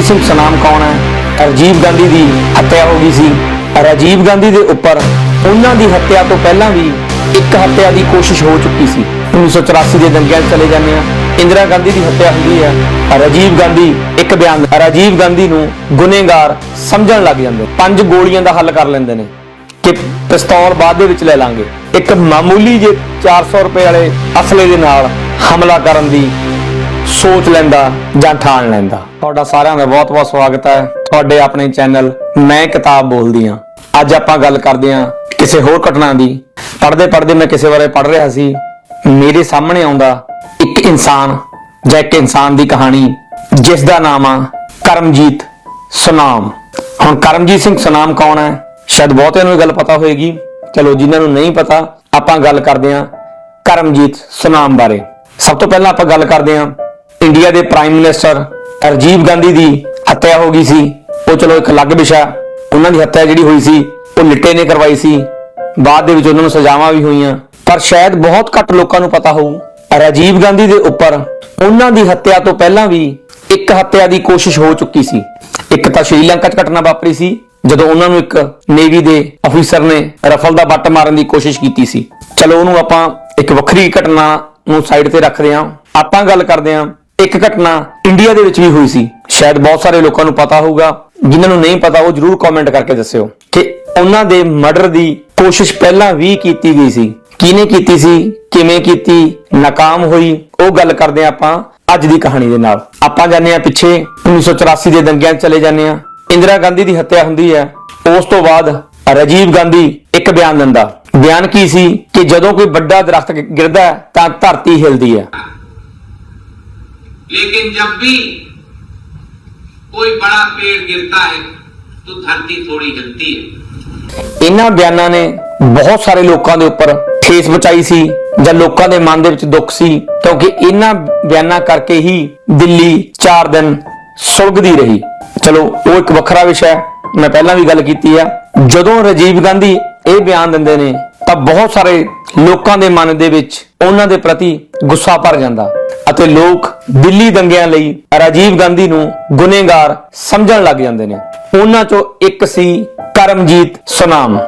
ਕਰਮਜੀਤ ਸਿੰਘ ਸਨਾਮ ਕੌਣ ਹੈ? ਰਾਜੀਵ ਗਾਂਧੀ ਦੀ ਹੱਤਿਆ ਹੋ ਗਈ ਸੀ। ਰਾਜੀਵ ਗਾਂਧੀ ਦੇ ਉੱਪਰ ਉਹਨਾਂ ਦੀ ਹੱਤਿਆ ਤੋਂ ਪਹਿਲਾਂ ਵੀ ਇੱਕ ਹੱਤਿਆ ਦੀ ਕੋਸ਼ਿਸ਼ ਹੋ ਚੁੱਕੀ ਸੀ। 1984 ਦੇ ਦੰਗਿਆਂ ਚਲੇ ਜਾਂਦੇ ਆ ਇੰਦਰਾ ਗਾਂਧੀ ਦੀ ਹੱਤਿਆ ਹੁੰਦੀ ਹੈ ਰਾਜੀਵ ਗਾਂਧੀ ਇੱਕ ਬਿਆਨ ਰਾਜੀਵ ਗਾਂਧੀ ਨੂੰ ਗੁਨੇਗਾਰ ਸਮਝਣ ਲੱਗ ਜਾਂਦੇ। ਪੰਜ ਗੋਲੀਆਂ ਦਾ ਹੱਲ ਕਰ ਲੈਂਦੇ ਨੇ ਕਿ ਪਿਸਤੌਲ ਬਾਅਦ ਦੇ ਵਿੱਚ ਲੈ ਲਾਂਗੇ। ਇੱਕ ਮਾਮੂਲੀ ਜੇ 400 ਰੁਪਏ ਵਾਲੇ ਅਸਲੇ ਦੇ ਨਾਲ ਹਮਲਾ ਕਰਨ ਦੀ ਸੋਚ ਲੈਂਦਾ ਜਾਂ ਠਾਣ ਲੈਂਦਾ। ਤੁਹਾਡਾ ਸਾਰਿਆਂ ਦਾ ਬਹੁਤ-ਬਹੁਤ ਸਵਾਗਤ ਹੈ। ਤੁਹਾਡੇ ਆਪਣੇ ਚੈਨਲ ਮੈਂ ਕਿਤਾਬ ਬੋਲਦੀ ਹਾਂ। ਅੱਜ ਆਪਾਂ ਗੱਲ ਕਰਦੇ ਹਾਂ ਕਿਸੇ ਹੋਰ ਘਟਨਾ ਦੀ। ਪੜ੍ਹਦੇ ਪੜ੍ਹਦੇ ਮੈਂ ਕਿਸੇ ਬਾਰੇ ਪੜ੍ਹ ਰਿਹਾ ਸੀ। ਮੇਰੇ ਸਾਹਮਣੇ ਆਉਂਦਾ ਇੱਕ ਇਨਸਾਨ, ਜਾਂ ਇੱਕ ਇਨਸਾਨ ਦੀ ਕਹਾਣੀ, ਜਿਸ ਦਾ ਨਾਮ ਆ ਕਰਮਜੀਤ ਸੁਨਾਮ। ਹੁਣ ਕਰਮਜੀਤ ਸਿੰਘ ਸੁਨਾਮ ਕੌਣ ਹੈ? ਸ਼ਾਇਦ ਬਹੁਤਿਆਂ ਨੂੰ ਇਹ ਗੱਲ ਪਤਾ ਹੋਏਗੀ। ਚਲੋ ਜਿਨ੍ਹਾਂ ਨੂੰ ਨਹੀਂ ਪਤਾ, ਆਪਾਂ ਗੱਲ ਕਰਦੇ ਹਾਂ ਕਰਮਜੀਤ ਸੁਨਾਮ ਬਾਰੇ। ਸਭ ਤੋਂ ਪਹਿਲਾਂ ਆਪਾਂ ਗੱਲ ਕਰਦੇ ਹਾਂ ਇੰਡੀਆ ਦੇ ਪ੍ਰਾਈਮ ਮਿਨਿਸਟਰ ਰਾਜੀਵ ਗਾਂਧੀ ਦੀ ਹੱਤਿਆ ਹੋ ਗਈ ਸੀ। ਉਹ ਚਲੋ ਇੱਕ ਅਲੱਗ ਵਿਸ਼ਾ, ਉਹਨਾਂ ਦੀ ਹੱਤਿਆ ਜਿਹੜੀ ਹੋਈ ਸੀ, ਉਹ ਨਿੱਟੇ ਨੇ ਕਰਵਾਈ ਸੀ। ਬਾਅਦ ਦੇ ਵਿੱਚ ਉਹਨਾਂ ਨੂੰ ਸਜ਼ਾਵਾਂ ਵੀ ਹੋਈਆਂ। ਪਰ ਸ਼ਾਇਦ ਬਹੁਤ ਘੱਟ ਲੋਕਾਂ ਨੂੰ ਪਤਾ ਹੋਊ ਰਾਜੀਵ ਗਾਂਧੀ ਦੇ ਉੱਪਰ ਉਹਨਾਂ ਦੀ ਹੱਤਿਆ ਤੋਂ ਪਹਿਲਾਂ ਵੀ ਇੱਕ ਹੱਤਿਆ ਦੀ ਕੋਸ਼ਿਸ਼ ਹੋ ਚੁੱਕੀ ਸੀ। ਇੱਕ ਤਾਂ ਸ਼੍ਰੀਲੰਕਾ 'ਚ ਘਟਨਾ ਵਾਪਰੀ ਸੀ, ਜਦੋਂ ਉਹਨਾਂ ਨੂੰ ਇੱਕ ਨੇਵੀ ਦੇ ਅਫੀਸਰ ਨੇ ਰਫਲ ਦਾ ਬੱਟ ਮਾਰਨ ਦੀ ਕੋਸ਼ਿਸ਼ ਕੀਤੀ ਸੀ। ਚਲੋ ਉਹਨੂੰ ਆਪਾਂ ਇੱਕ ਵੱਖਰੀ ਘਟਨਾ ਨੂੰ ਸਾਈਡ ਤੇ ਰੱਖਦੇ ਹਾਂ। ਆਪਾਂ ਗੱਲ ਕਰਦੇ ਹਾਂ ਇੱਕ ਘਟਨਾ ਇੰਡੀਆ ਦੇ ਵਿੱਚ ਵੀ ਹੋਈ ਸੀ। ਸ਼ਾਇਦ ਬਹੁਤ ਸਾਰੇ ਲੋਕਾਂ ਨੂੰ ਪਤਾ ਹੋਊਗਾ। ਜਿਨ੍ਹਾਂ ਨੂੰ ਨਹੀਂ ਪਤਾ, ਉਹ ਜਰੂਰ ਕਮੈਂਟ ਕਰਕੇ ਦੱਸਿਓ। ਕਿ ਉਹਨਾਂ ਦੇ ਮਰਡਰ ਦੀ ਕੋਸ਼ਿਸ਼ ਪਹਿਲਾਂ ਵੀ ਕੀਤੀ ਗਈ ਸੀ। ਕਿਹਨੇ ਕੀਤੀ ਸੀ? ਕਿਵੇਂ ਕੀਤੀ? ਨਾਕਾਮ ਹੋਈ? ਉਹ ਗੱਲ ਕਰਦੇ ਹਾਂ ਆਪਾਂ ਅੱਜ ਦੀ ਕਹਾਣੀ ਦੇ ਨਾਲ। ਆਪਾਂ ਜਾਂਦੇ ਹਾਂ ਪਿੱਛੇ 1984 ਦੇ ਦੰਗਿਆਂ ਚਲੇ ਜਾਂਦੇ ਹਾਂ। ਇੰਦਰਾ ਗਾਂਧੀ ਦੀ ਹੱਤਿਆ ਹੁੰਦੀ ਹੈ। ਉਸ ਤੋਂ ਬਾਅਦ ਰਾਜੀਵ ਗਾਂਧੀ ਇੱਕ ਬਿਆਨ ਦਿੰਦਾ। ਬਿਆਨ ਕੀ ਸੀ? ਕਿ ਜਦੋਂ ਕੋਈ ਵੱਡਾ ਦਰਖਤ ਗਿਰਦਾ ਹੈ ਤਾਂ ਧਰਤੀ ਹਿਲਦੀ ਹੈ। लेकिन जब भी कोई बड़ा पेड़ गिरता है तो धरती थोड़ी हिलती है ਇਹਨਾਂ ਬਿਆਨਾਂ ਨੇ ਬਹੁਤ ਸਾਰੇ ਲੋਕਾਂ ਦੇ ਉੱਪਰ ਠੇਸ ਮਚਾਈ ਸੀ ਜਾਂ ਲੋਕਾਂ ਦੇ ਮਨ ਦੇ ਵਿੱਚ ਦੁੱਖ ਸੀ ਕਿਉਂਕਿ ਇਹਨਾਂ ਬਿਆਨਾਂ ਕਰਕੇ ਹੀ ਦਿੱਲੀ 4 ਦਿਨ ਸੁਲਗਦੀ ਰਹੀ ਚਲੋ ਉਹ ਇੱਕ ਵੱਖਰਾ ਵਿਸ਼ਾ ਹੈ ਮੈਂ ਪਹਿਲਾਂ ਵੀ ਗੱਲ ਕੀਤੀ ਆ ਜਦੋਂ ਰਾਜੀਵ ਗਾਂਧੀ ਇਹ ਬਿਆਨ ਦਿੰਦੇ ਨੇ ਤਾਂ ਬਹੁਤ ਸਾਰੇ ਲੋਕਾਂ ਦੇ ਮਨ ਦੇ ਵਿੱਚ ਉਹਨਾਂ ਦੇ ਪ੍ਰਤੀ ਗੁੱਸਾ ਭਰ ਜਾਂਦਾ ਅਤੇ ਲੋਕ ਦਿੱਲੀ ਦੰਗਿਆਂ ਲਈ ਰਾਜੀਵ ਗਾਂਧੀ ਨੂੰ ਗੁਨੇਗਾਰ ਸਮਝਣ ਲੱਗ ਜਾਂਦੇ ਨੇ। ਉਹਨਾਂ ਚੋਂ ਇੱਕ ਸੀ ਕਰਮਜੀਤ ਸੁਨਾਮ।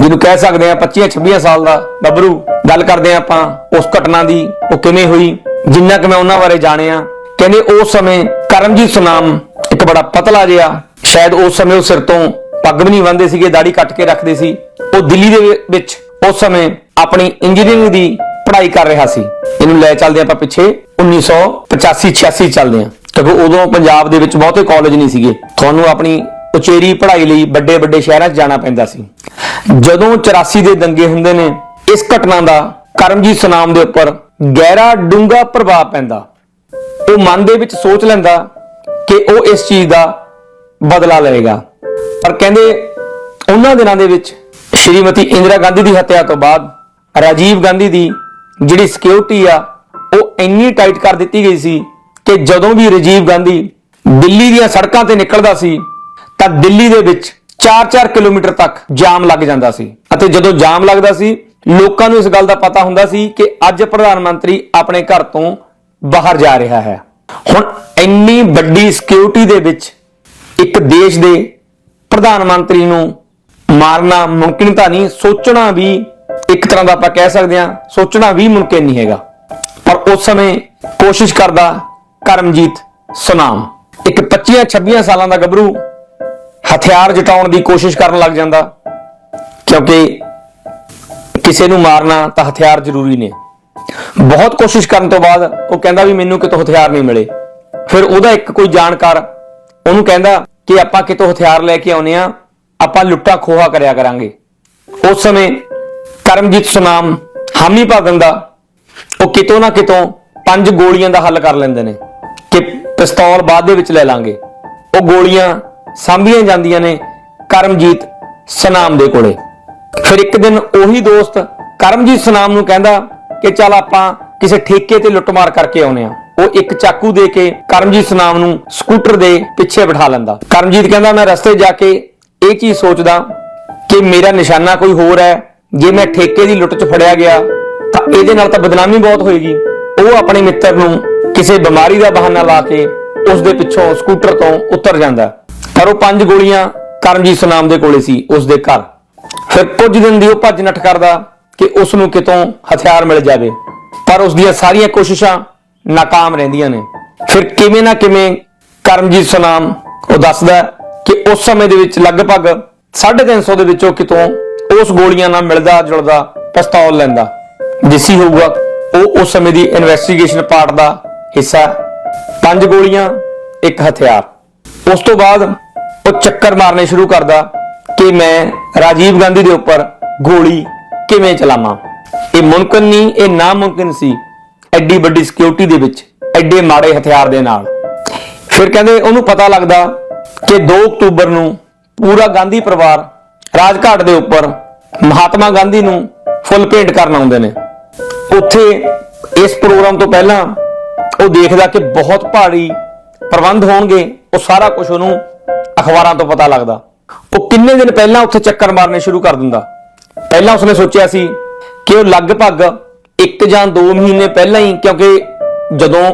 ਜਿਹਨੂੰ ਕਹਿ ਸਕਦੇ ਆ 25 26 ਸਾਲ ਦਾ ਬੱਬਰੂ। ਗੱਲ ਕਰਦੇ ਆ ਆਪਾਂ ਉਸ ਘਟਨਾ ਦੀ, ਉਹ ਕਿਵੇਂ ਹੋਈ, ਜਿੰਨਾ ਕਿ ਮੈਂ ਉਹਨਾਂ ਬਾਰੇ ਜਾਣਿਆ। ਕਹਿੰਦੇ ਉਸ ਸਮੇਂ ਕਰਮਜੀਤ ਸੁਨਾਮ ਇੱਕ ਬੜਾ ਪਤਲਾ ਜਿਹਾ, ਸ਼ਾਇਦ ਉਸ ਸਮੇਂ ਉਹ ਸਿਰ ਤੋਂ ਪੱਗ ਵੀ ਨਹੀਂ ਬੰਨਦੇ ਸੀਗੇ ਦਾੜੀ ਕੱਟ ਕੇ ਰੱਖਦੇ ਸੀ। ਉਹ ਦਿੱਲੀ ਦੇ ਵਿੱਚ ਉਸ ਸਮੇਂ ਆਪਣੀ ਇੰਜੀਨੀਅਰਿੰਗ ਦੀ ਪੜ੍ਹਾਈ ਕਰ ਰਿਹਾ ਸੀ। ਇਹਨੂੰ ਲੈ ਚੱਲਦੇ ਆਪਾਂ ਪਿੱਛੇ 1985 86 ਚੱਲਦੇ ਹਾਂ। ਕਿਉਂਕਿ ਉਦੋਂ ਪੰਜਾਬ ਦੇ ਵਿੱਚ ਬਹੁਤੇ ਕਾਲਜ ਨਹੀਂ ਸੀਗੇ। ਤੁਹਾਨੂੰ ਆਪਣੀ ਉਚੇਰੀ ਪੜ੍ਹਾਈ ਲਈ ਵੱਡੇ ਵੱਡੇ ਸ਼ਹਿਰਾਂ 'ਚ ਜਾਣਾ ਪੈਂਦਾ ਸੀ। ਜਦੋਂ 84 ਦੇ ਦੰਗੇ ਹੁੰਦੇ ਨੇ, ਇਸ ਘਟਨਾ ਦਾ ਕਰਮਜੀਤ ਸੁਨਾਮ ਦੇ ਉੱਪਰ ਗਹਿਰਾ ਡੂੰਘਾ ਪ੍ਰਭਾਵ ਪੈਂਦਾ। ਉਹ ਮਨ ਦੇ ਵਿੱਚ ਸੋਚ ਲੈਂਦਾ ਕਿ ਉਹ ਇਸ ਚੀਜ਼ ਦਾ ਬਦਲਾ ਲਏਗਾ ਪਰ ਕਹਿੰਦੇ ਉਹਨਾਂ ਦਿਨਾਂ ਦੇ ਵਿੱਚ ਸ਼੍ਰੀਮਤੀ ਇੰਦਰਾ ਗਾਂਧੀ ਦੀ ਹੱਤਿਆ ਤੋਂ ਬਾਅਦ ਰਾਜੀਵ ਗਾਂਧੀ ਦੀ ਜਿਹੜੀ ਸਿਕਿਉਰਿਟੀ ਆ, ਉਹ ਇੰਨੀ ਟਾਈਟ ਕਰ ਦਿੱਤੀ ਗਈ ਸੀ ਕਿ ਜਦੋਂ ਵੀ ਰਾਜੀਵ ਗਾਂਧੀ ਦਿੱਲੀ ਦੀਆਂ ਸੜਕਾਂ ਤੇ ਨਿਕਲਦਾ ਸੀ, ਤਾਂ ਦਿੱਲੀ ਦੇ ਵਿੱਚ 4-4 ਕਿਲੋਮੀਟਰ ਤੱਕ ਜਾਮ ਲੱਗ ਜਾਂਦਾ ਸੀ। ਅਤੇ ਜਦੋਂ ਜਾਮ ਲੱਗਦਾ ਸੀ, ਲੋਕਾਂ ਨੂੰ ਇਸ ਗੱਲ ਦਾ ਪਤਾ ਹੁੰਦਾ ਸੀ ਕਿ ਅੱਜ ਪ੍ਰਧਾਨ ਮੰਤਰੀ ਆਪਣੇ ਘਰ ਤੋਂ ਬਾਹਰ ਜਾ ਰਿਹਾ ਹੈ। ਹੁਣ ਇੰਨੀ ਵੱਡੀ ਸਿਕਿਉਰਿਟੀ ਦੇ ਵਿੱਚ ਇੱਕ ਦੇਸ਼ ਦੇ ਪ੍ਰਧਾਨ ਮੰਤਰੀ ਨੂੰ ਮਾਰਨਾ ਮੁਮਕਿਨ ਤਾਂ ਨਹੀਂ, ਸੋਚਣਾ ਵੀ ਇੱਕ ਤਰ੍ਹਾਂ ਦਾ ਆਪਾਂ ਕਹਿ ਸਕਦੇ ਹਾਂ, ਸੋਚਣਾ ਵੀ ਮੁਮਕਿਨ ਨਹੀਂ ਹੈਗਾ। ਪਰ ਉਸ ਸਮੇਂ ਕੋਸ਼ਿਸ਼ ਕਰਦਾ ਕਰਮਜੀਤ ਸੁਨਾਮ। ਇੱਕ 25 26 ਸਾਲਾਂ ਦਾ ਗੱਭਰੂ ਹਥਿਆਰ ਜਟਾਉਣ ਦੀ ਕੋਸ਼ਿਸ਼ ਕਰਨ ਲੱਗ ਜਾਂਦਾ। ਕਿਉਂਕਿ ਕਿਸੇ ਨੂੰ ਮਾਰਨਾ ਤਾਂ ਹਥਿਆਰ ਜ਼ਰੂਰੀ ਨੇ। ਬਹੁਤ ਕੋਸ਼ਿਸ਼ ਕਰਨ ਤੋਂ ਬਾਅਦ ਉਹ ਕਹਿੰਦਾ ਵੀ ਮੈਨੂੰ ਕਿਤੋਂ ਹਥਿਆਰ ਨਹੀਂ ਮਿਲੇ। ਫਿਰ ਉਹਦਾ ਇੱਕ ਕੋਈ ਜਾਣਕਾਰ ਉਹਨੂੰ ਕਹਿੰਦਾ ਕਿ ਆਪਾਂ ਕਿਤੋਂ ਹਥਿਆਰ ਲੈ ਕੇ ਆਉਨੇ ਆ ਆਪਾਂ ਲੁੱਟਾ ਖੋਹਾ ਕਰਿਆ ਕਰਾਂਗੇ। ਉਸ ਸਮੇਂ ਕਰਮਜੀਤ ਸੁਨਾਮ ਹਾਮੀ ਭਰ ਦਿੰਦਾ, ਉਹ ਕਿਤੋਂ ਨਾ ਕਿਤੋਂ ਪੰਜ ਗੋਲੀਆਂ ਦਾ ਹੱਲ ਕਰ ਲੈਂਦੇ ਨੇ ਕਿ ਪਿਸਤੌਲ ਬਾਅਦ ਦੇ ਵਿੱਚ ਲੈ ਲਾਂਗੇ। ਉਹ ਗੋਲੀਆਂ ਸਾਂਭੀਆਂ ਜਾਂਦੀਆਂ ਨੇ ਕਰਮਜੀਤ ਸਨਾਮ ਦੇ ਕੋਲੇ। ਫਿਰ ਇੱਕ ਦਿਨ ਉਹੀ ਦੋਸਤ ਕਰਮਜੀਤ ਸੁਨਾਮ ਨੂੰ ਕਹਿੰਦਾ ਕਿ ਚੱਲ ਆਪਾਂ ਕਿਸੇ ਠੇਕੇ ਤੇ ਲੁੱਟਮਾਰ ਕਰਕੇ ਆਉਨੇ ਆ ਉਹ ਇੱਕ ਚਾਕੂ ਦੇ ਕੇ ਕਰਮਜੀਤ ਸੁਨਾਮ ਨੂੰ ਸਕੂਟਰ ਦੇ ਪਿੱਛੇ ਬਿਠਾ ਲੈਂਦਾ। ਕਰਮਜੀਤ ਕਹਿੰਦਾ, ਮੈਂ ਰਸਤੇ ਜਾ ਕੇ ਇਹ ਚੀਜ਼ ਸੋਚਦਾ ਕਿ ਮੇਰਾ ਨਿਸ਼ਾਨਾ ਕੋਈ ਹੋਰ ਹੈ? ਜੇ ਮੈਂ ਠੇਕੇ ਦੀ ਲੁੱਟ 'ਚ ਫੜਿਆ ਗਿਆ, ਤਾਂ ਇਹਦੇ ਨਾਲ ਤਾਂ ਬਦਨਾਮੀ ਬਹੁਤ ਹੋਏਗੀ। ਉਹ ਆਪਣੇ ਮਿੱਤਰ ਨੂੰ ਕਿਸੇ ਬਿਮਾਰੀ ਦਾ ਬਹਾਨਾ ਲਾ ਕੇ ਉਸ ਦੇ ਪਿੱਛੋਂ ਸਕੂਟਰ ਤੋਂ ਉਤਰ ਜਾਂਦਾ। ਪਰ ਉਹ ਪੰਜ ਗੋਲੀਆਂ ਕਰਮਜੀਤ ਸੁਨਾਮ ਦੇ ਕੋਲੇ ਸੀ ਉਸ ਦੇ ਘਰ। ਫਿਰ ਕੁਝ ਦਿਨ ਦੀ ਉਹ ਭੱਜ ਨੱਠ ਕਰਦਾ ਕਿ ਉਸ ਨੂੰ ਕਿਤੋਂ ਹਥਿਆਰ ਮਿਲ ਜਾਵੇ। ਪਰ ਉਸ ਦੀਆਂ ਸਾਰੀਆਂ ਕੋਸ਼ਿਸ਼ਾਂ ਨਾਕਾਮ ਰਹਿੰਦੀਆਂ ਨੇ। ਫਿਰ ਕਿਵੇਂ ਨਾ ਕਿਵੇਂ ਕਰਮਜੀਤ ਸੁਨਾਮ ਉਹ ਦੱਸਦਾ ਕਿ ਉਸ ਸਮੇਂ ਦੇ ਵਿੱਚ ਲਗਭਗ 350 ਦੇ ਵਿੱਚੋਂ ਕਿਤੋਂ ਉਸ ਗੋਲੀਆਂ ਨਾਲ ਮਿਲਦਾ ਜੁਲਦਾ ਪਿਸਤੌਲ ਲੈਂਦਾ। ਜਿਸੀ ਹੋਊਗਾ, ਉਹ ਉਸ ਸਮੇਂ ਦੀ ਇਨਵੈਸਟੀਗੇਸ਼ਨ ਪਾਰਟ ਦਾ ਹਿੱਸਾ ਪੰਜ ਗੋਲੀਆਂ, ਇੱਕ ਹਥਿਆਰ। ਉਸ ਤੋਂ ਬਾਅਦ ਉਹ ਚੱਕਰ ਮਾਰਨੇ ਸ਼ੁਰੂ ਕਰਦਾ ਕਿ ਮੈਂ ਰਾਜੀਵ ਗਾਂਧੀ ਦੇ ਉੱਪਰ ਗੋਲੀ ਕਿਵੇਂ ਚਲਾਵਾਂ। ਇਹ ਮੁਮਕਿਨ ਨਹੀਂ, ਇਹ ਨਾ ਮੁਮਕਿਨ ਸੀ ਐਡੀ ਵੱਡੀ ਸਿਕਿਉਰਿਟੀ ਦੇ ਵਿੱਚ, ਐਡੇ ਮਾੜੇ ਹਥਿਆਰ ਦੇ ਨਾਲ। ਫਿਰ ਕਹਿੰਦੇ ਉਹਨੂੰ ਪਤਾ ਲੱਗਦਾ ਕਿ 2 ਅਕਤੂਬਰ ਨੂੰ ਪੂਰਾ ਗਾਂਧੀ ਪਰਿਵਾਰ ਰਾਜਘਾਟ ਦੇ ਉੱਪਰ ਮਹਾਤਮਾ ਗਾਂਧੀ ਨੂੰ ਫੁੱਲ ਭੇਂਟ ਕਰਨ ਆਉਂਦੇ ਨੇ। ਉੱਥੇ ਇਸ ਪ੍ਰੋਗਰਾਮ ਤੋਂ ਪਹਿਲਾਂ ਉਹ ਦੇਖਦਾ ਕਿ ਬਹੁਤ ਭਾਰੀ ਪ੍ਰਬੰਧ ਹੋਣਗੇ, ਉਹ ਸਾਰਾ ਕੁਝ ਉਹਨੂੰ ਅਖਬਾਰਾਂ ਤੋਂ ਪਤਾ ਲੱਗਦਾ। ਉਹ ਕਿੰਨੇ ਦਿਨ ਪਹਿਲਾਂ ਉੱਥੇ ਚੱਕਰ ਮਾਰਨੇ ਸ਼ੁਰੂ ਕਰ ਦਿੰਦਾ। ਪਹਿਲਾਂ ਉਸਨੇ ਸੋਚਿਆ ਸੀ ਕਿ ਉਹ ਲਗਭਗ 1 ਜਾਂ 2 ਮਹੀਨੇ ਪਹਿਲਾਂ ਹੀ, ਕਿਉਂਕਿ ਜਦੋਂ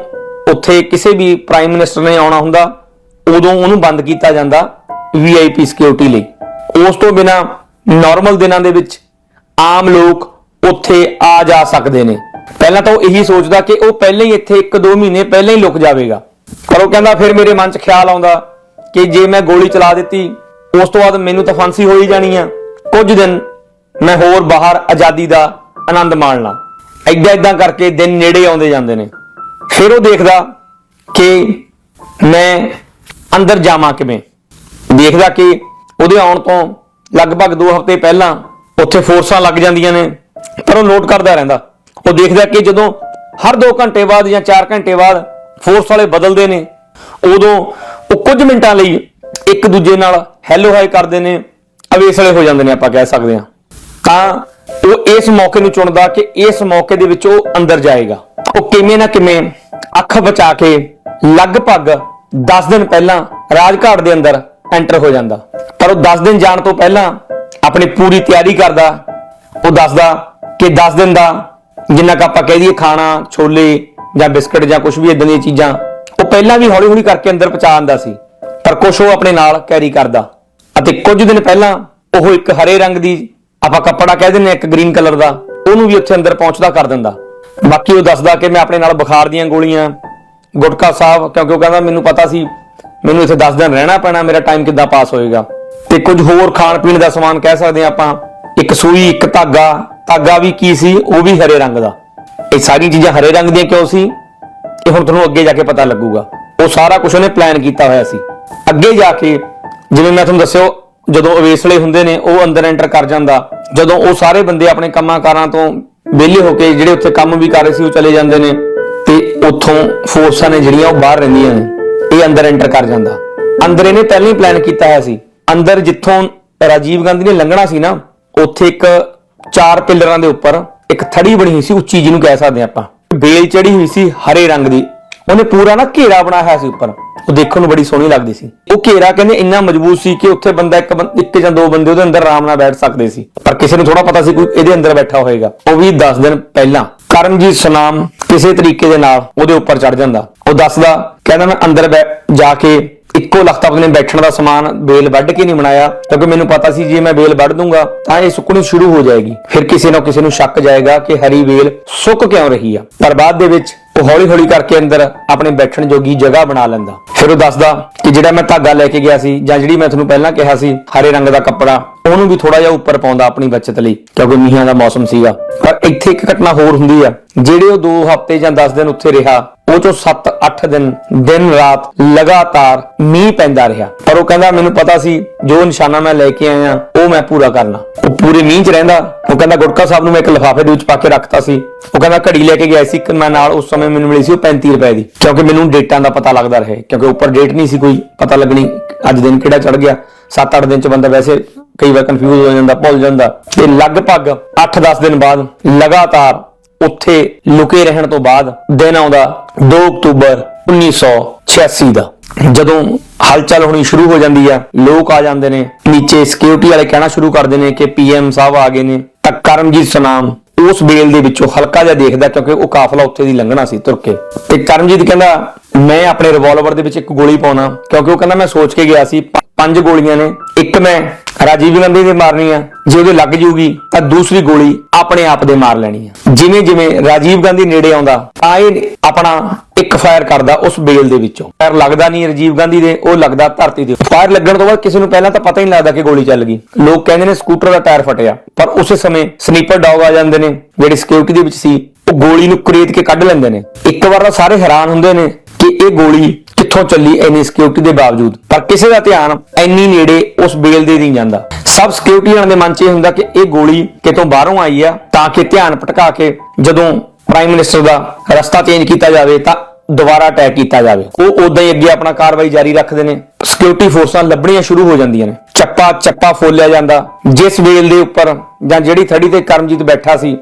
ਉੱਥੇ ਕਿਸੇ ਵੀ ਪ੍ਰਾਈਮ ਮਿਨਿਸਟਰ ਨੇ ਆਉਣਾ ਹੁੰਦਾ ਉਦੋਂ ਉਹਨੂੰ ਬੰਦ ਕੀਤਾ ਜਾਂਦਾ ਵੀਆਈਪੀ ਸਿਕਿਉਰਿਟੀ ਲਈ। ਉਸ ਤੋਂ ਬਿਨਾ ਨਾਰਮਲ ਦਿਨਾਂ ਦੇ ਵਿੱਚ ਆਮ ਲੋਕ ਉੱਥੇ ਆ ਜਾ ਸਕਦੇ ਨੇ। ਪਹਿਲਾਂ ਤਾਂ ਉਹ ਇਹੀ ਸੋਚਦਾ ਕਿ ਉਹ ਪਹਿਲਾਂ ਹੀ ਇੱਥੇ 1-2 ਮਹੀਨੇ ਪਹਿਲਾਂ ਹੀ ਲੁਕ ਜਾਵੇਗਾ। ਪਰ ਉਹ ਕਹਿੰਦਾ ਫਿਰ ਮੇਰੇ ਮਨ 'ਚ ਖਿਆਲ ਆਉਂਦਾ ਕਿ ਜੇ ਮੈਂ ਗੋਲੀ ਚਲਾ ਦਿੱਤੀ, ਉਸ ਤੋਂ ਬਾਅਦ ਮੈਨੂੰ ਤਾਂ ਫਾਂਸੀ ਹੋ ਹੀ ਜਾਣੀ ਆ। ਕੁਝ ਦਿਨ ਮੈਂ ਹੋਰ ਬਾਹਰ ਆਜ਼ਾਦੀ ਦਾ ਆਨੰਦ ਮਾਣ ਮਾਣਨਾ ਐਦਾਂ ਐਦਾਂ ਕਰਕੇ ਦਿਨ ਨੇੜੇ ਆਉਂਦੇ ਜਾਂਦੇ ਨੇ। ਫਿਰ ਉਹ ਦੇਖਦਾ ਕਿ ਮੈਂ ਅੰਦਰ ਜਾਵਾਂ ਕਿਵੇਂ? ਦੇਖਦਾ ਕਿ ਉਹਦੇ ਆਉਣ ਤੋਂ ਲਗਭਗ 2 ਹਫ਼ਤੇ ਪਹਿਲਾਂ ਉੱਥੇ ਫੋਰਸਾਂ ਲੱਗ ਜਾਂਦੀਆਂ ਨੇ, ਪਰ ਉਹ ਨੋਟ ਕਰਦਾ ਰਹਿੰਦਾ। ਉਹ ਦੇਖਦਾ ਕਿ ਜਦੋਂ ਹਰ 2 ਘੰਟੇ ਬਾਅਦ ਜਾਂ 4 ਘੰਟੇ ਬਾਅਦ ਫੋਰਸ ਵਾਲੇ ਬਦਲਦੇ ਨੇ, ਉਦੋਂ ਉਹ ਕੁਝ ਮਿੰਟਾਂ ਲਈ ਇੱਕ ਦੂਜੇ ਨਾਲ ਹੈਲੋ ਹਾਈ ਕਰਦੇ ਨੇ, ਅਵੇਸਲੇ ਹੋ ਜਾਂਦੇ ਨੇ ਆਪਾਂ ਕਹਿ ਸਕਦੇ ਹਾਂ। ਤਾਂ ਉਹ ਇਸ ਮੌਕੇ ਨੂੰ ਚੁਣਦਾ ਕਿ ਇਸ ਮੌਕੇ ਦੇ ਵਿੱਚ ਉਹ ਅੰਦਰ ਜਾਏਗਾ। ਉਹ ਕਿਵੇਂ ਨਾ ਕਿਵੇਂ ਅੱਖ ਬਚਾ ਕੇ ਲਗਭਗ 10 ਦਿਨ ਪਹਿਲਾਂ ਰਾਜਘਾਟ ਦੇ ਅੰਦਰ ਐਂਟਰ ਹੋ ਜਾਂਦਾ। ਪਰ ਉਹ 10 ਦਿਨ ਜਾਣ ਤੋਂ ਪਹਿਲਾਂ ਆਪਣੀ ਪੂਰੀ ਤਿਆਰੀ ਕਰਦਾ। ਉਹ ਦੱਸਦਾ ਕਿ 10 ਦਿਨ ਦਾ ਜਿੰਨਾ ਕ ਆਪਾਂ ਕਹਿ ਦਈਏ ਖਾਣਾ, ਛੋਲੇ ਜਾਂ ਬਿਸਕਟ ਜਾਂ ਕੁਝ ਵੀ ਇਦਾਂ ਦੀਆਂ ਚੀਜ਼ਾਂ, ਉਹ ਪਹਿਲਾਂ ਵੀ ਹੌਲੀ-ਹੌਲੀ ਕਰਕੇ ਅੰਦਰ ਪਹੁੰਚਾ ਆਂਦਾ ਸੀ। ਪਰ ਕੁਝ ਉਹ ਆਪਣੇ ਨਾਲ ਕੈਰੀ ਕਰਦਾ। ਅਤੇ ਕੁਝ ਦਿਨ ਪਹਿਲਾਂ ਉਹ ਇੱਕ ਹਰੇ ਰੰਗ ਦੀ ਆਪਾਂ ਕੱਪੜਾ ਕਹਿ ਦਿੰਦੇ ਹਾਂ, ਇੱਕ ਗ੍ਰੀਨ ਕਲਰ ਦਾ, ਉਹਨੂੰ ਵੀ ਉੱਥੇ ਅੰਦਰ ਪਹੁੰਚਦਾ ਕਰ ਦਿੰਦਾ। ਬਾਕੀ ਉਹ ਦੱਸਦਾ ਕਿ ਮੈਂ ਆਪਣੇ ਨਾਲ ਬੁਖਾਰ ਦੀਆਂ ਗੋਲੀਆਂ ਗੁਟਕਾ ਸਾਹਿਬ, ਕਿਉਂਕਿ ਉਹ ਕਹਿੰਦਾ ਮੈਨੂੰ ਪਤਾ ਸੀ, ਮੈਨੂੰ ਇੱਥੇ 10 ਦਿਨ ਰਹਿਣਾ ਪੈਣਾ, ਮੇਰਾ ਟਾਈਮ ਕਿੱਦਾਂ ਪਾਸ ਹੋਏਗਾ। ਤੇ ਕੁਝ ਹੋਰ ਖਾਣ ਪੀਣ ਦਾ ਸਮਾਨ ਕਹਿ ਸਕਦੇ ਹਾਂ ਆਪਾਂ, ਇੱਕ ਸੂਈ, ਇੱਕ ਧਾਗਾ ਧਾਗਾ ਵੀ ਕੀ ਸੀ? ਉਹ ਵੀ ਹਰੇ ਰੰਗ ਦਾ। ਇਹ ਸਾਰੀਆਂ ਚੀਜ਼ਾਂ ਹਰੇ ਰੰਗ ਦੀਆਂ ਕਿਉਂ ਸੀ? ਇਹ ਹੁਣ ਤੁਹਾਨੂੰ ਅੱਗੇ ਜਾ ਕੇ ਪਤਾ ਲੱਗੂਗਾ। ਉਹ ਸਾਰਾ ਕੁਝ ਉਹਨੇ ਪਲਾਨ ਕੀਤਾ ਹੋਇਆ ਸੀ। ਅੱਗੇ ਜਾ ਕੇ, ਜਿਵੇਂ ਮੈਂ ਤੁਹਾਨੂੰ ਦੱਸਿਓ ਜਦੋਂ ਅਵੇਸਲੇ ਹੁੰਦੇ ਨੇ, ਉਹ ਅੰਦਰ ਐਂਟਰ ਕਰ ਜਾਂਦਾ। ਜਦੋਂ ਉਹ ਸਾਰੇ ਬੰਦੇ ਆਪਣੇ ਕੰਮਾਂ ਕਾਰਾਂ ਤੋਂ ਵਿਹਲੇ ਹੋ ਕੇ, ਜਿਹੜੇ ਉੱਥੇ ਕੰਮ ਵੀ ਕਰ ਰਹੇ ਸੀ, ਉਹ ਚਲੇ ਜਾਂਦੇ ਨੇ। ਤੇ ਉੱਥੋਂ ਫੋਰਸਾਂ ਨੇ ਜਿਹੜੀਆਂ ਉਹ ਬਾਹਰ ਰਹਿੰਦੀਆਂ ਨੇ, ਇਹ ਅੰਦਰ ਐਂਟਰ ਕਰ ਜਾਂਦਾ। ਅੰਦਰ ਇਹਨੇ ਪਹਿਲਾਂ ਹੀ ਪਲਾਨ ਕੀਤਾ ਹੋਇਆ ਸੀ। ਅੰਦਰ ਜਿੱਥੋਂ ਰਾਜੀਵ ਗਾਂਧੀ ਨੇ ਲੰਘਣਾ ਸੀ ਨਾ, ਉੱਥੇ ਇੱਕ ਚਾਰ ਪਿਲਰਾਂ ਦੇ ਉੱਪਰ ਇੱਕ ਥੜੀ ਬਣੀ ਹੋਈ ਸੀ, ਉੱਚੀ ਜਿਹਨੂੰ ਕਹਿ ਸਕਦੇ ਆਪਾਂ। ਬੇਲ ਚੜੀ ਹੋਈ ਸੀ ਹਰੇ ਰੰਗ ਦੀ। ਉਹਨੇ ਪੂਰਾ ਨਾ ਘੇਰਾ ਬਣਾਇਆ ਹੋਇਆ ਸੀ ਉੱਪਰ। ਉਹ ਦੇਖਣ ਨੂੰ ਬੜੀ ਸੋਹਣੀ ਲੱਗਦੀ ਸੀ। ਉਹ ਘੇਰਾ ਕਹਿੰਦੇ ਇੰਨਾ ਮਜ਼ਬੂਤ ਸੀ ਕਿ ਉੱਥੇ ਬੰਦਾ ਇੱਕ ਬੰ- ਇੱਕ ਜਾਂ ਦੋ ਬੰਦੇ ਉਹਦੇ ਅੰਦਰ ਆਰਾਮ ਨਾਲ ਬੈਠ ਸਕਦੇ ਸੀ। ਪਰ ਕਿਸੇ ਨੂੰ ਥੋੜਾ ਪਤਾ ਸੀ ਕੋਈ ਇਹਦੇ ਅੰਦਰ ਬੈਠਾ ਹੋਏਗਾ। ਉਹ ਵੀ 10 ਦਿਨ ਪਹਿਲਾਂ। ਕਰਮਜੀਤ ਸੁਨਾਮ ਕਿਸੇ ਤਰੀਕੇ ਦੇ ਨਾਲ ਉਹਦੇ ਉੱਪਰ ਚੜ ਜਾਂਦਾ। ਉਹ ਦੱਸਦਾ, ਕਹਿੰਦਾ ਮੈਂ ਅੰਦਰ ਜਾ ਕੇ ਇੱਕੋ ਲਖਤ ਆਪਣੇ ਬੈਠਣ ਦਾ ਸਮਾਨ ਬੇਲ ਵੱਢ ਕੇ ਨਹੀਂ ਬਣਾਇਆ, ਕਿਉਂਕਿ ਮੈਨੂੰ ਪਤਾ ਸੀ ਜੇ ਮੈਂ ਬੇਲ ਵੱਢ ਦੂੰਗਾ ਤਾਂ ਇਹ ਸੁੱਕਣੀ ਸ਼ੁਰੂ ਹੋ ਜਾਏਗੀ। ਫਿਰ ਕਿਸੇ ਨਾ ਕਿਸੇ ਨੂੰ ਸ਼ੱਕ ਜਾਏਗਾ ਕਿ ਹਰੀ ਬੇਲ ਸੁੱਕ ਕਿਉਂ ਰਹੀ ਆ। ਪਰ ਬਾਅਦ ਦੇ ਵਿੱਚ ਉਹ ਹੌਲੀ ਹੌਲੀ ਕਰਕੇ ਅੰਦਰ ਆਪਣੇ ਬੈਠਣ ਜੋਗੀ ਜਗ੍ਹਾ ਬਣਾ ਲੈਂਦਾ। ਫਿਰ ਉਹ ਦੱਸਦਾ ਕਿ ਜਿਹੜਾ ਮੈਂ ਧਾਗਾ ਲੈ ਕੇ ਗਿਆ ਸੀ ਜਾਂ ਜਿਹੜੀ ਮੈਂ ਤੁਹਾਨੂੰ ਪਹਿਲਾਂ ਕਿਹਾ ਸੀ, ਹਰੇ ਰੰਗ ਦਾ ਕੱਪੜਾ ਉਹਨੂੰ ਵੀ ਥੋੜਾ ਜਿਹਾ ਉੱਪਰ ਪਾਉਂਦਾ ਆਪਣੀ ਬਚਤ ਲਈ, ਕਿਉਂਕਿ ਮੀਂਹਾਂ ਦਾ ਮੌਸਮ ਸੀਗਾ। ਪਰ ਇੱਥੇ ਇੱਕ ਘਟਨਾ ਹੋਰ ਹੁੰਦੀ ਆ, ਜਿਹੜੇ ਉਹ 2 ਹਫ਼ਤੇ ਜਾਂ 10 ਦਿਨ ਉੱਥੇ ਰਿਹਾ, ਉਹ ਚੋਂ 7-8 ਦਿਨ ਦਿਨ ਰਾਤ ਲਗਾਤਾਰ ਮੀਂਹ ਪੈਂਦਾ ਰਿਹਾ। ਪਰ ਉਹ ਕਹਿੰਦਾ, ਮੈਨੂੰ ਪਤਾ ਸੀ, ਜੋ ਨਿਸ਼ਾਨਾ ਮੈਂ ਲੈ ਕੇ ਆਇਆ, ਉਹ ਮੈਂ ਪੂਰਾ ਕਰਨਾ। ਉਹ ਪੂਰੇ ਮੀਂਹ 'ਚ ਰਹਿੰਦਾ। ਉਹ ਕਹਿੰਦਾ ਗੁਟਕਾ ਸਾਹਿਬ ਨੂੰ ਮੈਂ ਇੱਕ ਲਿਫਾਫੇ ਦੇ ਵਿੱਚ ਪਾ ਕੇ ਰੱਖਤਾ ਸੀ। ਉਹ ਕਹਿੰਦਾ, ਘੜੀ ਲੈ ਕੇ ਗਿਆ ਸੀ, ਇੱਕ ਮੈਂ ਨਾਲ ਉਸ ਸਮੇਂ ਮੈਨੂੰ ਮਿਲੀ ਸੀ, ਉਹ 35 ਰੁਪਏ ਦੀ, ਕਿਉਂਕਿ ਮੈਨੂੰ ਡੇਟਾਂ ਦਾ ਪਤਾ ਲੱਗਦਾ ਰਹੇ, ਕਿਉਂਕਿ ਉੱਪਰ ਡੇਟ ਨਹੀਂ ਸੀ ਕੋਈ, ਪਤਾ ਲੱਗਣੀ, ਅੱਜ ਦਿਨ ਕਿਹੜਾ ਚੜ ਗਿਆ? 7-8 ਦਿਨ 'ਚ ਬੰਦਾ ਵੈਸੇ ਕਈ ਵਾਰ ਕਨਫਿਊਜ਼ ਹੋ ਜਾਂਦਾ, ਭੁੱਲ ਜਾਂਦਾ। ਤੇ ਲਗਭਗ 8-10 ਦਿਨ ਬਾਅਦ ਲਗਾਤਾਰ ਉੱਥੇ ਲੁਕੇ ਰਹਿਣ ਤੋਂ ਬਾਅਦ ਦਿਨ ਆਉਂਦਾ 2 ਅਕਤੂਬਰ 1986 ਦਾ। ਜਦੋਂ ਹਲਚਲ ਹੋਣੀ ਸ਼ੁਰੂ ਹੋ ਜਾਂਦੀ ਆ, ਲੋਕ ਆ ਜਾਂਦੇ ਨੇ, ਨੀਚੇ ਸਿਕਿਉਰਿਟੀ ਵਾਲੇ ਕਹਿਣਾ ਸ਼ੁਰੂ ਕਰਦੇ ਨੇ ਕਿ ਪੀਐਮ ਸਾਹਿਬ ਆ ਗਏ ਨੇ। ਤਾਂ ਕਰਮਜੀਤ ਸੁਨਾਮ ਉਸ ਬੇਲ ਦੇ ਵਿੱਚੋਂ ਹਲਕਾ ਜਿਹਾ ਦੇਖਦਾ ਕਿਉਂਕਿ ਉਹ ਕਾਫਲਾ ਉੱਥੇ ਦੀ ਲੰਘਣਾ ਸੀ ਤੁਰ ਕੇ। ਤੇ ਕਰਮਜੀਤ ਕਹਿੰਦਾ, ਮੈਂ ਆਪਣੇ ਰਿਵਾਲਵਰ ਦੇ ਵਿੱਚ ਇੱਕ ਗੋਲੀ ਪਾਉਣਾ। ਕਿਉਂਕਿ ਉਹ ਕਹਿੰਦਾ, ਮੈਂ ਸੋਚ ਕੇ ਗਿਆ ਸੀ ਪੰਜ ਗੋਲੀਆਂ ਨੇ। ਇੱਕ ਮੈਂ ਰਾਜੀਵ ਗਾਂਧੀ ਦੇ ਮਾਰਨੀ ਆ। ਜੇ ਉਹਦੇ ਲੱਗ ਜੂਗੀ, ਤਾਂ ਦੂਸਰੀ ਗੋਲੀ ਆਪਣੇ ਆਪ ਦੇ ਮਾਰ ਲੈਣੀ ਆ। ਜਿਵੇਂ ਜਿਵੇਂ ਰਾਜੀਵ ਗਾਂਧੀ ਨੇੜੇ ਆਉਂਦਾ, ਤਾਂ ਇਹ ਆਪਣਾ ਇੱਕ ਫਾਇਰ ਕਰਦਾ ਉਸ ਬੇਲ ਦੇ ਵਿੱਚੋਂ। ਫਾਇਰ ਲੱਗਦਾ ਨਹੀਂ ਰਾਜੀਵ ਗਾਂਧੀ ਦੇ, ਉਹ ਲੱਗਦਾ ਧਰਤੀ ਦੇ ਫਾਇਰ ਲੱਗਣ ਤੋਂ ਬਾਅਦ ਕਿਸੇ ਨੂੰ ਪਹਿਲਾਂ ਤਾਂ ਪਤਾ ਹੀ ਨਹੀਂ ਲੱਗਦਾ ਕਿ ਗੋਲੀ ਚੱਲ ਗਈ। ਲੋਕ ਕਹਿੰਦੇ ਨੇ ਸਕੂਟਰ ਦਾ ਟਾਇਰ ਫਟਿਆ। ਪਰ ਉਸੇ ਸਮੇਂ ਸਨੀਪਰ ਡੌਗ ਆ ਜਾਂਦੇ ਨੇ, ਜਿਹੜੇ ਸਿਕਿਉਰਿਟੀ ਦੇ ਵਿੱਚ ਸੀ, ਉਹ ਗੋਲੀ ਨੂੰ ਕਰੇਤ ਕੇ ਕੱਢ ਲੈਂਦੇ ਨੇ। ਇੱਕ ਵਾਰ ਤਾਂ ਸਾਰੇ ਹੈਰਾਨ ਹੁੰਦੇ ਨੇ ਕਿ ਇਹ ਗੋਲੀ ਕਿੱਥੋਂ ਚੱਲੀ ਇੰਨੀ ਸਿਕਿਉਰਿਟੀ ਦੇ ਬਾਵਜੂਦ? ਪਰ ਕਿਸੇ ਦਾ ਧਿਆਨ ਇੰਨੀ ਨੇੜੇ ਉਸ ਬੇਲ ਦੇ ਨਹੀਂ ਜਾਂਦਾ। ਸਭ ਸਿਕਿਉਰਿਟੀ ਵਾਲਿਆਂ ਦੇ ਮਨ 'ਚ ਇਹ ਹੁੰਦਾ ਕਿ ਇਹ ਗੋਲੀ ਕਿਤੋਂ ਬਾਹਰੋਂ ਆਈ ਆ, ਤਾਂ ਕਿ ਧਿਆਨ ਭਟਕਾ ਕੇ ਜਦੋਂ ਪ੍ਰਾਈਮ ਮਿਨਿਸਟਰ ਦਾ ਰਸਤਾ ਚੇਂਜ ਕੀਤਾ ਜਾਵੇ, ਤਾਂ ਦੁਬਾਰਾ ਅਟੈਕ ਕੀਤਾ ਜਾਵੇ। ਉਹ ਉਦਾਂ ਹੀ ਅੱਗੇ ਆਪਣਾ ਕਾਰਵਾਈ ਜਾਰੀ ਰੱਖਦੇ ਨੇ। ਸਿਕਿਉਰਿਟੀ ਫੋਰਸਾਂ ਲੱਭਣੀਆਂ ਸ਼ੁਰੂ ਹੋ ਜਾਂਦੀਆਂ ਨੇ। ਚੱਪਾ ਚੱਪਾ ਫੋਲਿਆ ਜਾਂਦਾ। ਜਿਸ ਵੇਲ ਦੇ ਉੱਪਰ ਜਾਂ ਜਿਹੜੀ ਥੜੀ ਤੇ ਕਰਮਜੀਤ ਬੈਠਾ ਸੀ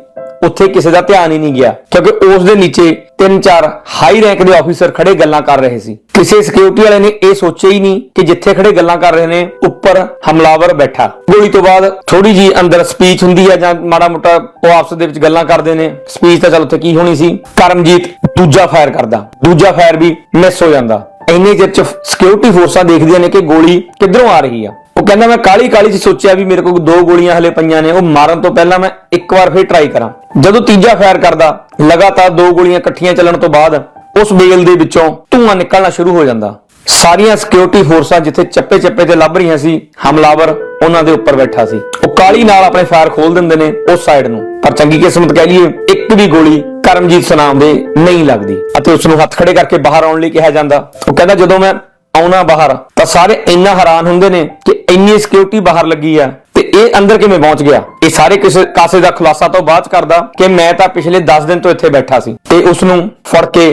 ਉੱਥੇ ਕਿਸੇ ਦਾ ਧਿਆਨ ਹੀ ਨਹੀਂ ਗਿਆ, ਕਿਉਂਕਿ ਉਸ ਦੇ ਨੀਚੇ ਤਿੰਨ ਚਾਰ ਹਾਈ ਰੈਂਕ ਦੇ ਆਫੀਸਰ ਖੜੇ ਗੱਲਾਂ ਕਰ ਰਹੇ ਸੀ। ਕਿਸੇ ਸਿਕਿਉਰਿਟੀ ਵਾਲੇ ਨੇ ਇਹ ਸੋਚਿਆ ਹੀ ਨਹੀਂ ਕਿ ਜਿੱਥੇ ਖੜੇ ਗੱਲਾਂ ਕਰ ਰਹੇ ਨੇ, ਉੱਪਰ ਹਮਲਾਵਰ ਬੈਠਾ। ਗੋਲੀ ਤੋਂ ਬਾਅਦ ਥੋੜੀ ਜੀ ਅੰਦਰ ਸਪੀਚ ਹੁੰਦੀ ਹੈ ਜਾਂ ਮਾੜਾ ਮੋਟਾ ਉਹ ਆਪਸ ਦੇ ਵਿੱਚ ਗੱਲਾਂ ਕਰਦੇ ਨੇ ਸਪੀਚ ਤਾਂ ਚਲ ਉੱਥੇ ਕੀ ਹੋਣੀ ਸੀ? ਕਰਮਜੀਤ ਦੂਜਾ ਫਾਇਰ ਕਰਦਾ। ਦੂਜਾ ਫਾਇਰ ਵੀ ਮਿਸ ਹੋ ਜਾਂਦਾ। ਇੰਨੇ ਚਿਰ ਚ ਸਿਕਿਉਰਿਟੀ ਫੋਰਸਾਂ ਦੇਖਦੀਆਂ ਨੇ ਕਿ ਗੋਲੀ ਕਿੱਧਰੋਂ ਆ ਰਹੀ ਆ। ਕਹਿੰਦਾ ਮੈਂ ਕਾਲੀ ਕਾਲੀ ਚ ਸੋਚਿਆ ਵੀ ਮੇਰੇ ਕੋਲ ਦੋ ਗੋਲੀਆਂ ਹਲੇ ਪਈਆਂ ਨੇ, ਉਹ ਮਾਰਨ ਤੋਂ ਪਹਿਲਾਂ ਮੈਂ ਇੱਕ ਵਾਰ ਫੇਰ ਟਰਾਈ ਕਰਾਂ। ਜਦੋਂ ਤੀਜਾ ਫਾਇਰ ਕਰਦਾ, ਲਗਾਤਾਰ ਦੋ ਗੋਲੀਆਂ ਇਕੱਠੀਆਂ ਚੱਲਣ ਤੋਂ ਬਾਅਦ ਉਸ ਬੇਲ ਦੇ ਵਿੱਚੋਂ ਧੂੰਆਂ ਨਿਕਲਣਾ ਸ਼ੁਰੂ ਹੋ ਜਾਂਦਾ। ਸਾਰੀਆਂ ਸਿਕਿਉਰਿਟੀ ਫੋਰਸਾਂ ਜਿੱਥੇ ਚੱਪੇ ਚੱਪੇ ਤੇ ਲੱਭ ਰਹੀਆਂ ਸੀ, ਹਮਲਾਵਰ ਉਹਨਾਂ ਦੇ ਉੱਪਰ ਬੈਠਾ ਸੀ। ਉਹ ਕਾਲੀ ਨਾਲ ਆਪਣੇ ਫਾਇਰ ਖੋਲ ਦਿੰਦੇ ਨੇ ਉਸ ਸਾਈਡ ਨੂੰ। ਪਰ ਚੰਗੀ ਕਿਸਮਤ ਕਹਿ ਲਈਏ, ਇੱਕ ਵੀ ਗੋਲੀ ਕਰਮਜੀਤ ਸੁਨਾਮ ਦੇ ਨਹੀਂ ਲੱਗਦੀ। ਅਤੇ ਉਸ ਨੂੰ ਹੱਥ ਖੜੇ ਕਰਕੇ ਬਾਹਰ ਆਉਣ ਲਈ ਕਿਹਾ ਜਾਂਦਾ। ਉਹ ਕਹਿੰਦਾ, ਜਦੋਂ ਮੈਂ ਆਉਣਾ ਬਾਹਰ, ਤਾਂ ਸਾਰੇ ਇੰਨਾ ਹੈਰਾਨ ਹੁੰਦੇ ਨੇ ਕਿ ਇੰਨੀ ਸਿਕਿਉਰਿਟੀ ਬਾਹਰ ਲੱਗੀ ਆ। ਤੇ ਇਹ ਅੰਦਰ ਕਿਵੇਂ ਪਹੁੰਚ ਗਿਆ? ਇਹ ਸਾਰੇ ਕਿਸੇ ਕਾਸੇ ਦਾ ਖੁਲਾਸਾ ਤੋਂ ਬਾਅਦ ਕਰਦਾ ਕਿ ਮੈਂ ਤਾਂ ਪਿਛਲੇ 10 ਦਿਨ ਤੋਂ ਇੱਥੇ ਬੈਠਾ ਸੀ। ਤੇ ਉਸ ਨੂੰ ਫੜ ਕੇ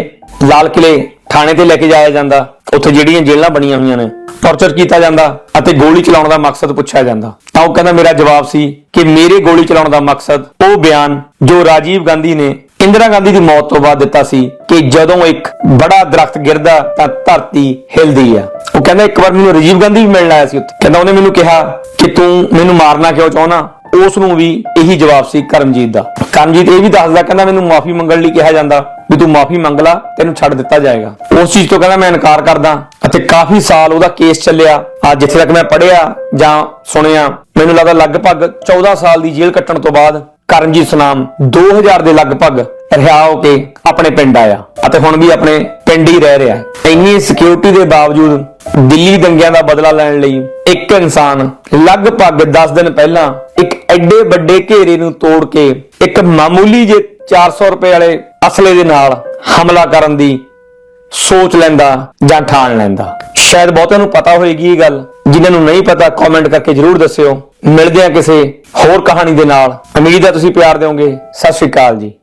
ਲਾਲ ਕਿਲੇ ਥਾਣੇ ਤੇ ਲੈ ਕੇ ਜਾਇਆ ਜਾਂਦਾ। ਉੱਥੇ ਜਿਹੜੀਆਂ ਜੇਲ੍ਹਾਂ ਬਣੀਆਂ ਹੋਈਆਂ ਨੇ ਟੌਰਚਰ ਕੀਤਾ ਜਾਂਦਾ ਅਤੇ ਗੋਲੀ ਚਲਾਉਣ ਦਾ ਮਕਸਦ ਪੁੱਛਿਆ ਜਾਂਦਾ। ਤਾਂ ਉਹ ਕਹਿੰਦਾ, ਮੇਰਾ ਜਵਾਬ ਸੀ ਕਿ ਮੇਰੇ ਗੋਲੀ ਚਲਾਉਣ ਦਾ ਮਕਸਦ ਉਹ ਬਿਆਨ ਜੋ ਰਾਜੀਵ ਗਾਂਧੀ ਨੇ ਇੰਦਰਾ ਗਾਂਧੀ ਦੀ ਮੌਤ ਤੋਂ ਬਾਅਦ ਦਿੱਤਾ ਸੀ ਕਿ ਜਦੋਂ ਇੱਕ ਬੜਾ ਦਰਖਤ ਗਿਰਦਾ ਤਾਂ ਧਰਤੀ ਹਿਲਦੀ ਆ। ਉਹ ਕਹਿੰਦਾ ਇੱਕ ਵਾਰ ਮੈਨੂੰ ਰਾਜੀਵ ਗਾਂਧੀ ਵੀ ਮਿਲਣ ਆਇਆ ਸੀ ਉੱਥੇ। ਕਹਿੰਦਾ ਉਹਨੇ ਮੈਨੂੰ ਕਿਹਾ ਕਿ ਤੂੰ ਮੈਨੂੰ ਮਾਰਨਾ ਕਿਉਂ ਚਾਹੁੰਦਾ ਉਸ ਨੂੰ ਵੀ ਇਹੀ ਜਵਾਬ ਸੀ ਕਰਮਜੀਤ ਦਾ। ਕਰਮਜੀਤ ਇਹ ਵੀ ਦੱਸਦਾ, ਕਹਿੰਦਾ ਮੈਨੂੰ ਮਾਫੀ ਮੰਗਣ ਲਈ ਕਿਹਾ ਜਾਂਦਾ ਵੀ ਤੂੰ ਮਾਫੀ ਮੰਗ ਲਾ, ਤੈਨੂੰ ਛੱਡ ਦਿੱਤਾ ਜਾਏਗਾ। ਉਸ ਚੀਜ਼ ਤੋਂ ਕਹਿੰਦਾ ਮੈਂ ਇਨਕਾਰ ਕਰਦਾ ਅਤੇ ਕਾਫੀ ਸਾਲ ਉਹਦਾ ਕੇਸ ਚੱਲਿਆ। ਆ ਜਿੱਥੇ ਤੱਕ ਮੈਂ ਪੜ੍ਹਿਆ ਜਾਂ ਸੁਣਿਆ, ਮੈਨੂੰ ਲੱਗਦਾ ਲਗਭਗ 14 ਸਾਲ ਦੀ ਜੇਲ੍ਹ ਕੱਟਣ ਤੋਂ ਬਾਅਦ ਕਰਮਜੀਤ ਸੁਨਾਮ 2000 ਦੇ ਲਗਭਗ ਰਿਹਾ ਹੋ ਕੇ ਆਪਣੇ ਪਿੰਡ ਆਇਆ ਅਤੇ ਹੁਣ ਵੀ ਆਪਣੇ ਪਿੰਡ ਹੀ ਰਹਿ ਰਿਹਾ ਇੰਨੀ ਸਿਕਿਉਰਿਟੀ ਦੇ ਬਾਵਜੂਦ ਦਿੱਲੀ ਦੰਗਿਆਂ ਦਾ ਬਦਲਾ ਲੈਣ ਲਈ ਇੱਕ ਇਨਸਾਨ ਲਗਭਗ 10 ਦਿਨ ਪਹਿਲਾਂ ਇੱਕ ਐਡੇ ਵੱਡੇ ਘੇਰੇ ਨੂੰ ਤੋੜ ਕੇ ਇੱਕ ਮਾਮੂਲੀ ਜੇ 400 ਰੁਪਏ ਵਾਲੇ ਅਸਲੇ ਦੇ ਨਾਲ ਹਮਲਾ ਕਰਨ ਦੀ ਸੋਚ ਲੈਂਦਾ ਜਾਂ ਠਾਣ ਲੈਂਦਾ। ਸ਼ਾਇਦ ਬਹੁਤਿਆਂ ਨੂੰ ਪਤਾ ਹੋਏਗੀ ਇਹ ਗੱਲ। ਜਿਨ੍ਹਾਂ ਨੂੰ ਨਹੀਂ ਪਤਾ ਕਮੈਂਟ ਕਰਕੇ ਜਰੂਰ ਦੱਸਿਓ। ਮਿਲਦੇ ਹਾਂ ਕਿਸੇ ਹੋਰ ਕਹਾਣੀ ਦੇ ਨਾਲ। ਉਮੀਦ ਹੈ ਤੁਸੀਂ ਪਿਆਰ ਦਿਓਗੇ। ਸਤਿ ਸ਼੍ਰੀ ਅਕਾਲ ਜੀ।